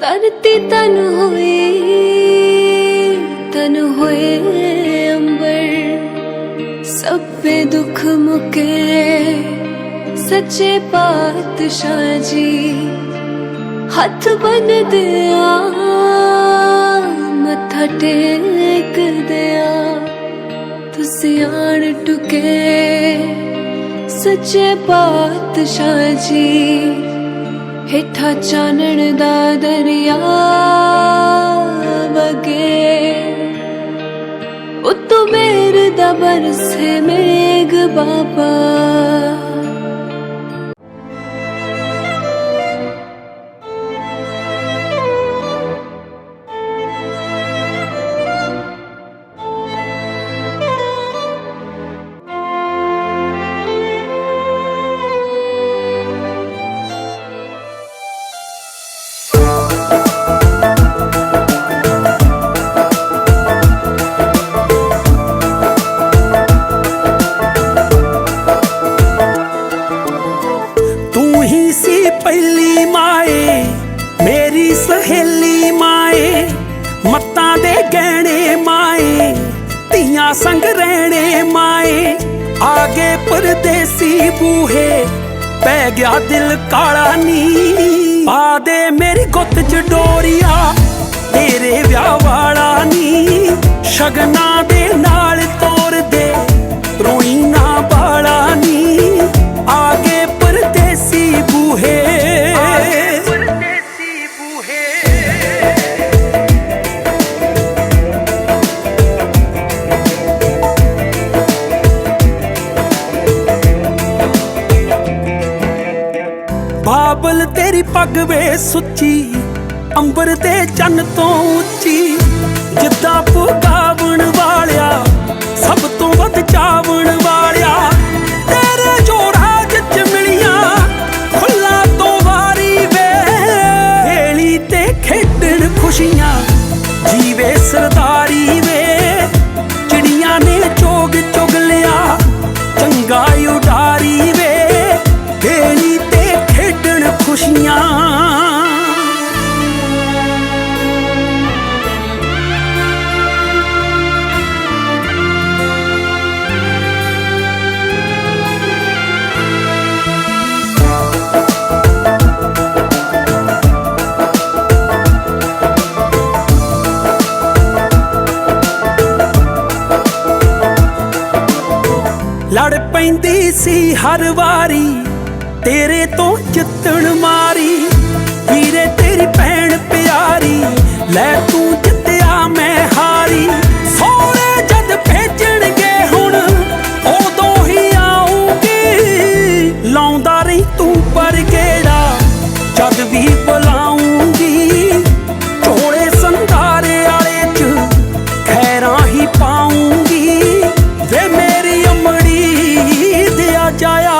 ਧਰਤੀ ਤਨ ਹੋਏ ਤਨ ਹੋਏ ਅੰਬਰ। ਸਭੇ ਦੁੱਖ ਮੁਕੇ, ਸੱਚੇ ਪਾਤਸ਼ਾਹ ਜੀ। ਹੱਥ ਬੰਨਦਿਆ ਮੱਥਾ ਟੇਕਦਿਆ ਤੁਸੀਂ ਆਣ ਟੁਕੇ, ਸੱਚੇ ਪਾਤਸ਼ਾਹ ਜੀ। ਹੇਠਾਂ ਚਾਨਣ ਦਾ ਦਰਿਆ ਵਗੇ। ਉਤੋਂ ਮੇਰ ਦਾ ਬਰਸੇ ਮੇਗ ਬਾਬਾ। ਗਹਿਣੇ ਮਾਏ ਧੀਆਂ ਸੰਗ ਰਹਿਣੇ ਮਾਏ। ਆਗੇ ਪਰਦੇਸੀ ਬੂਹੇ ਪੈ ਗਿਆ ਦਿਲ ਕਾਲਾ ਨੀ। ਬਾਬਲ ਤੇਰੀ ਪੱਗ ਵੇ ਸੁੱਚੀ, ਅੰਬਰ ਤੇ ਚੰਨ ਤੋਂ ਉੱਚੀ। ਜਿੱਦਾਂ ਪੁਗਾਵਣ ਵਾਲਿਆ, ਸਭ ਤੋਂ ਵੱਧ ਚਾਵਣ ਵਾਲਿਆ। ਤੇਰੇ ਜੋ ਰਾਜ ਮਿਲੀਆਂ ਫੁੱਲਾਂ ਤੋਂ ਵਾਰੀ ਵੇ। ਵੇਲੀ ਤੇ ਖੇਡਣ ਖੁਸ਼ੀਆਂ ਖੇਡਣ ਲੜ ਪੈਂਦੀ ਸੀ ਹਰ ਵਾਰੀ। ਤੇਰੇ ਤੋਂ ਚਿੱਤਣ ਮਾਰੀ, ਵੀਰੇ ਤੇਰੀ ਭੈਣ ਪਿਆਰੀ, ਲੈ ਤੂੰ ਜਿੱਤਿਆ ਮੈਂ ਹਾਰੀ। ਸੋਹਣੇ ਜਦ ਭੇਜਣਗੇ ਹੁਣ, ਉਦੋਂ ਹੀ ਆਉਂਗੀ ਲਾਉਂਦਾ ਰਹੀ ਤੂੰ ਪਰ ਕਿਹੜਾ ਜਦ ਵੀ ਬੁਲਾਉਂਗੀ ਝੋਲੇ ਸੰਧਾਰੇ ਵਾਲੇ ਚ ਖੈਰਾਂ ਹੀ ਪਾਉਂਗੀ ਵੇ ਮੇਰੀ ਉਮੜੀ ਦਿਆ ਜਾਇਆ।